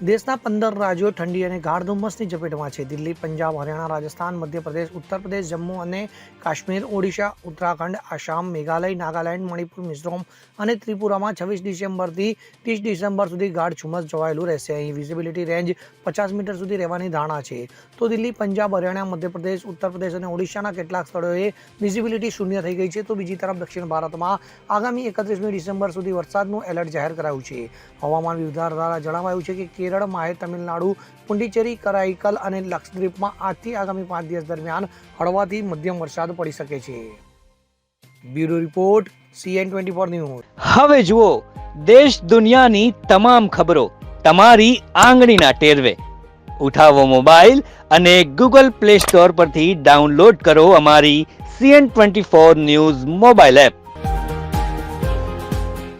દેશના પંદર રાજ્યો ઠંડી અને ગાઢ ધુમ્મસની ઝપેટમાં છે. દિલ્હી, પંજાબ, હરિયાણા, રાજસ્થાન, મધ્યપ્રદેશ ઉત્તર પ્રદેશ જમ્મુ અને કાશ્મીર, ઓડિશા, ઉત્તરાખંડ, આસામ, મેઘાલય, નાગાલેન્ડ, મણિપુર, મિઝોરમ અને ત્રિપુરામાં છવ્વીસ ડિસેમ્બરથી ત્રીસ ડિસેમ્બર સુધી ગાઢ ધુમ્મસ જોવાયેલું રહેશે. અહીં વિઝિબિલિટી રેન્જ પચાસ મીટર સુધી રહેવાની ધારણા છે. તો દિલ્હી, પંજાબ, હરિયાણા, મધ્યપ્રદેશ ઉત્તર પ્રદેશ અને ઓડિશાના કેટલાક સ્થળોએ વિઝિબિલિટી શૂન્ય થઈ ગઈ છે. તો બીજી તરફ દક્ષિણ ભારતમાં આગામી એકત્રીસમી ડિસેમ્બર સુધી વરસાદનું એલર્ટ જાહેર કરાયું છે. હવામાન વિભાગ દ્વારા જણાવાયું છે કે કેરળ માહે તમિલનાડુ, પુંડિચેરી કરાઈકલ અને લક્ષદ્વીપમાં આજથી આગામી પાંચ દિવસ દરમિયાન હળવાથી મધ્યમ વરસાદ પડી શકે છે. Bureau report CN twenty four news. હવે જુઓ, દેશ દુનિયાની તમામ ખબરો તમારી આંગળીના ટેરવે. ઉઠાવો મોબાઈલ અને ગૂગલ પ્લે સ્ટોર પરથી ડાઉનલોડ કરો અમારી CN twenty four news mobile app.